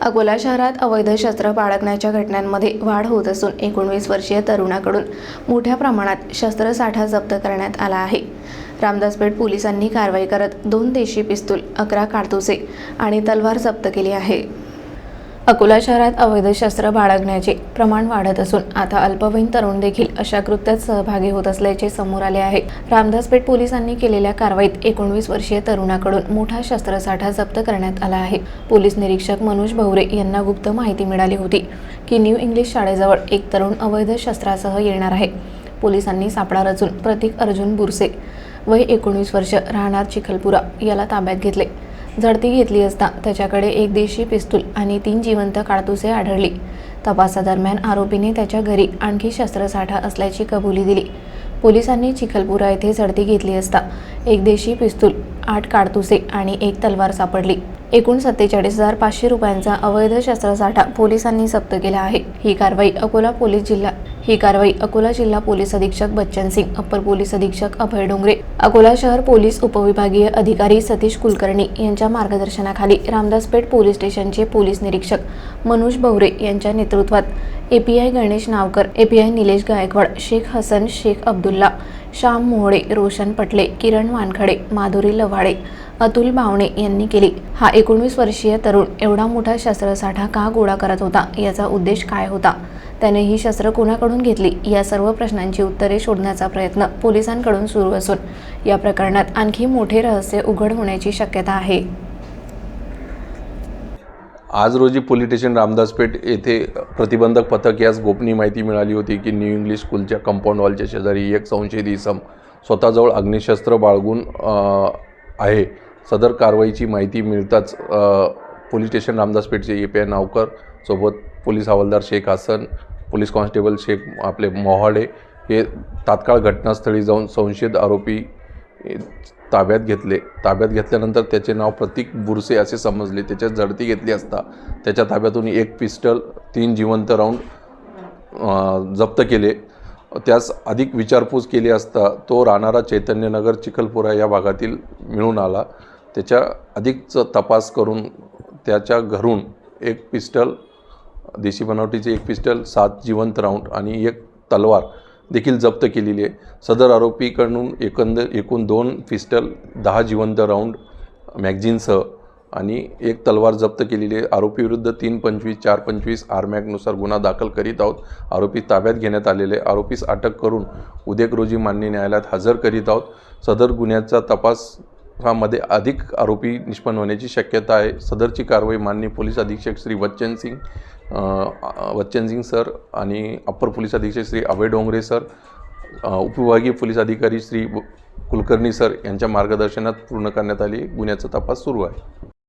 अकोला शहरात अवैध शस्त्र बाळगण्याच्या घटनांमध्ये वाढ होत असून एकोणवीस वर्षीय तरुणाकडून मोठ्या प्रमाणात शस्त्रसाठा जप्त करण्यात आला आहे. रामदासपेठ पोलिसांनी कारवाई करत दोन देशी पिस्तूल अकरा काडतुसे आणि तलवार जप्त केली आहे. अकोला शहरात अवैध शस्त्र बाळगण्याचे प्रमाण वाढत असून आता अल्पवयीन तरुण देखील अशा कृत्यात सहभागी होत असल्याचे समोर आले आहे. रामदासपेठ पोलिसांनी केलेल्या कारवाईत एकोणवीस वर्षीय तरुणाकडून मोठा शस्त्रसाठा जप्त करण्यात आला आहे. पोलीस निरीक्षक मनोज भवरे यांना गुप्त माहिती मिळाली होती की न्यू इंग्लिश शाळेजवळ एक तरुण अवैध शस्त्रासह येणार आहे. पोलिसांनी सापळा रचून प्रतीक अर्जुन बुरसे वय एकोणीस वर्ष राहणार चिखलपुरा याला ताब्यात घेतले. झडती घेतली असता त्याच्याकडे एक देशी पिस्तूल आणि तीन जिवंत काडतुसे आढळली. तपासादरम्यान आरोपीने त्याच्या घरी आणखी शस्त्रसाठा असल्याची कबुली दिली. पोलिसांनी चिखलपुरा येथे झडती घेतली असता एक देशी पिस्तूल आठ काडतुसे आणि एक तलवार सापडली. एकूण सत्तेचाळीस हजार पाचशे रुपयांचा अवैध शस्त्रसाठा पोलिसांनी जप्त केला आहे. ही कारवाई अकोला पोलीस जिल्हा ही कारवाई अकोला जिल्हा पोलीस अधीक्षक बच्चन सिंग अप्पर पोलीस अधीक्षक अभय डोंगरे अकोला शहर पोलीस उपविभागीय अधिकारी सतीश कुलकर्णी यांच्या मार्गदर्शनाखाली रामदासपेठ पोलीस स्टेशनचे पोलीस निरीक्षक मनोज बवरे यांच्या नेतृत्वात एपीआय गणेश नावकर एपीआय निलेश गायकवाड शेख हसन शेख अब्दुल्ला श्याम मोहळे रोशन पटले किरण वानखडे माधुरी लवाडे अतुल बावणे यांनी केली. हा एकोणवीस वर्षीय तरुण एवढा मोठा शस्त्रसाठा का गोळा करत होता? याचा उद्देश काय होता? त्याने ही शस्त्र कोणाकडून घेतली? या सर्व प्रश्नांची उत्तरे शोधण्याचा प्रयत्न पोलिसांकडून सुरू असून या प्रकरणात आणखी मोठे रहस्य उघड होण्याची शक्यता आहे. आज रोजी पोलीस स्टेशन रामदासपेठ येथे प्रतिबंधक पथक यास गोपनीय माहिती मिळाली होती की न्यू इंग्लिश स्कूलच्या कंपाऊंड वॉलच्या शेजारी एक संशयित इसम स्वतःजवळ अग्निशस्त्र बाळगून आहे. सदर कारवाईची माहिती मिळताच पोलीस स्टेशन रामदासपेठचे ए पी आय नावकर सोबत पोलीस हवालदार शेख हसन पोलीस कॉन्स्टेबल शेख आपले मोहाडे हे तात्काळ घटनास्थळी जाऊन संशयित आरोपी ताब्यात घेतले. ताब्यात घेतल्यानंतर त्याचे नाव प्रतीक बुरसे असे समजले. त्याच्यात झडती घेतली असता त्याच्या ताब्यातून एक पिस्टल तीन जिवंत राऊंड जप्त केले. त्यास अधिक विचारपूस केली असता तो राहणारा चैतन्यनगर चिखलपुरा या भागातील मिळून आला. त्याच्या अधिकच तपास करून त्याच्या घरून एक पिस्टल देशी बनावटीचे एक पिस्टल सात जिवंत राऊंड आणि एक तलवार देखील जप्त केलेली आहे. सदर आरोपीकडून एकंदर एकूण दोन पिस्टल दहा जिवंत राऊंड मॅगझिनसह आणि एक तलवार जप्त केलेली आहे. आरोपीविरुद्ध तीन पंचवीस चार पंचवीस आरमॅगनुसार गुन्हा दाखल करीत आहोत. आरोपी ताब्यात घेण्यात आलेले आरोपीस अटक करून उद्या रोजी मान्य न्यायालयात हजर करीत आहोत. सदर गुन्ह्याचा तपास मध्ये अधिक आरोपी निष्पन्न होण्याची शक्यता आहे. सदरची कारवाई माननीय पोलीस अधीक्षक श्री वच्चन सिंग वच्चन सिंग सर आणि अप्पर पोलीस अधीक्षक श्री अभय डोंगरे सर उपविभागीय पोलीस अधिकारी श्री कुलकर्णी सर यांच्या मार्गदर्शनात पूर्ण करण्यात आली. गुन्ह्याचा तपास सुरू आहे.